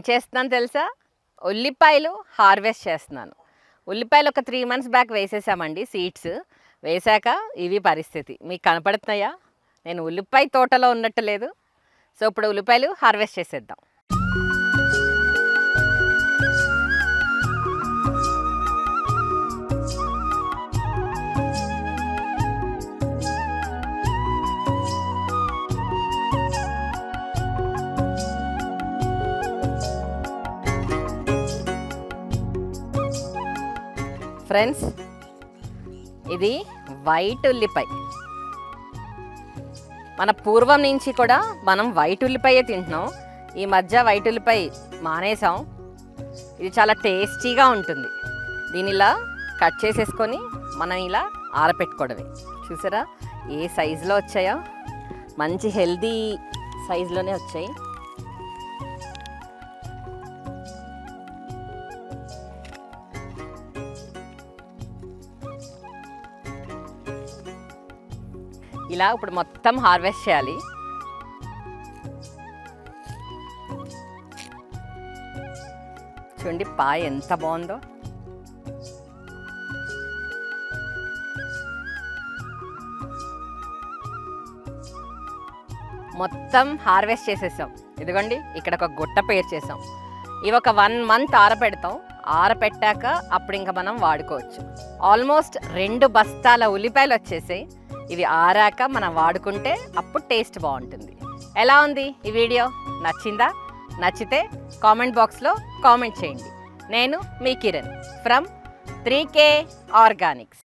ఏం చేస్తున్నాను తెలుసా? ఉల్లిపాయలు హార్వెస్ట్ చేస్తున్నాను. ఉల్లిపాయలు ఒక త్రీ మంత్స్ బ్యాక్ వేసేసామండి సీడ్స్. వేశాక ఇవి పరిస్థితి. మీకు కనపడుతున్నాయా? నేను ఉల్లిపాయ తోటలో ఉన్నట్టు లేదు. సో ఇప్పుడు ఉల్లిపాయలు హార్వెస్ట్ చేసేద్దాం. ఫ్రెండ్స్ ఇది వైట్ ఉల్లిపాయ. మన పూర్వం నుంచి కూడా మనం వైట్ ఉల్లిపాయే తింటున్నాం. ఈ మధ్య వైట్ ఉల్లిపాయ మానేసాం. ఇది చాలా టేస్టీగా ఉంటుంది. దీని ఇలా కట్ చేసేసుకొని మనం ఇలా ఆరపెట్టుకోవడమే. చూసారా? ఏ సైజులో వచ్చాయో? మంచి హెల్దీ సైజులోనే వచ్చాయి. ఇలా ఇప్పుడు మొత్తం హార్వెస్ట్ చేయాలి. చూడండి పాయ ఎంత బాగుందో. మొత్తం హార్వెస్ట్ చేసేసాం. ఇదిగోండి ఇక్కడ ఒక గుట్ట పేరు చేసాం. ఇవి ఒక వన్ మంత్ ఆరపెడతాం. ఆరపెట్టాక అప్పుడు ఇంకా మనం వాడుకోవచ్చు. ఆల్మోస్ట్ రెండు బస్తాల ఉల్లిపాయలు వచ్చేసాయి. ఇవి ఆరాక మనం వాడుకుంటే అప్పుడు టేస్ట్ బాగుంటుంది. ఎలా ఉంది ఈ వీడియో? నచ్చిందా? నచ్చితే కామెంట్ బాక్స్లో కామెంట్ చేయండి. నేను మీ Kiran from three K organics.